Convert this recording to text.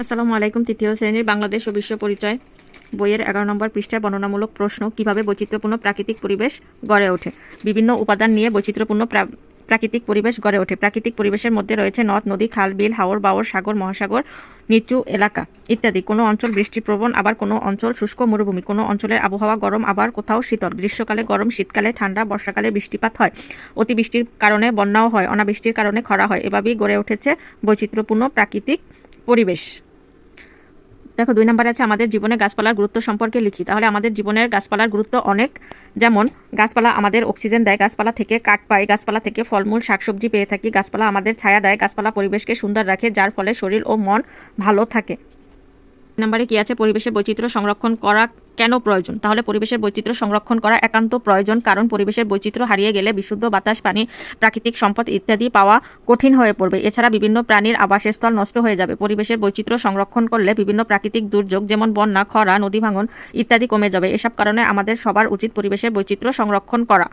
আসসালামু আলাইকুম, তৃতীয় শ্রেণির বাংলাদেশ ও বিশ্ব পরিচয় বইয়ের এগারো নম্বর পৃষ্ঠার বর্ণনামূলক প্রশ্ন, কীভাবে বৈচিত্র্যপূর্ণ প্রাকৃতিক পরিবেশ গড়ে ওঠে? বিভিন্ন উপাদান নিয়ে বৈচিত্র্যপূর্ণ প্রা- প্রাকৃতিক পরিবেশ গড়ে ওঠে। প্রাকৃতিক পরিবেশের মধ্যে রয়েছে নদ, নদী, খাল, বিল, হাওর, বাওর, সাগর, মহাসাগর, নিচু এলাকা ইত্যাদি। কোনো অঞ্চল বৃষ্টিপ্রবণ, আবার কোনো অঞ্চল শুষ্ক মরুভূমি। কোনো অঞ্চলের আবহাওয়া গরম, আবার কোথাও শীতল। গ্রীষ্মকালে গরম, শীতকালে ঠান্ডা, বর্ষাকালে বৃষ্টিপাত হয়। অতিবৃষ্টির কারণে বন্যাও হয়, অনাবৃষ্টির কারণে খরা হয়। এভাবেই গড়ে উঠেছে বৈচিত্র্যপূর্ণ প্রাকৃতিক পরিবেশ। দেখো, দুই নম্বরে আছে আমাদের জীবনে গাছপালার গুরুত্ব সম্পর্কে লিখি। তাহলে আমাদের জীবনের গাছপালার গুরুত্ব অনেক। যেমন, গাছপালা আমাদের অক্সিজেন দেয়, গাছপালা থেকে কাঠ পায় গাছপালা থেকে ফলমূল, শাকসবজি পেয়ে থাকি, গাছপালা আমাদের ছায়া দেয়, গাছপালা পরিবেশকে সুন্দর রাখে, যার ফলে শরীর ও মন ভালো থাকে। নাম্বারে কি আছে? পরিবেশের বৈচিত্র্য সংরক্ষণ করা কেন প্রয়োজন? তাহলে পরিবেশের বৈচিত্র্য সংরক্ষণ করা একান্ত প্রয়োজন, কারণ পরিবেশের বৈচিত্র্য হারিয়ে গেলে বিশুদ্ধ বাতাস, পানি, প্রাকৃতিক সম্পদ ইত্যাদি পাওয়া কঠিন হয়ে পড়বে। এছাড়া বিভিন্ন প্রাণীর আবাসস্থল নষ্ট হয়ে যাবে। পরিবেশের বৈচিত্র্য সংরক্ষণ করলে বিভিন্ন প্রাকৃতিক দুর্যোগ যেমন বন্যা, খরা, নদী ভাঙন ইত্যাদি কমে যাবে। এসব কারণে আমাদের সবার উচিত পরিবেশের বৈচিত্র্য সংরক্ষণ করা।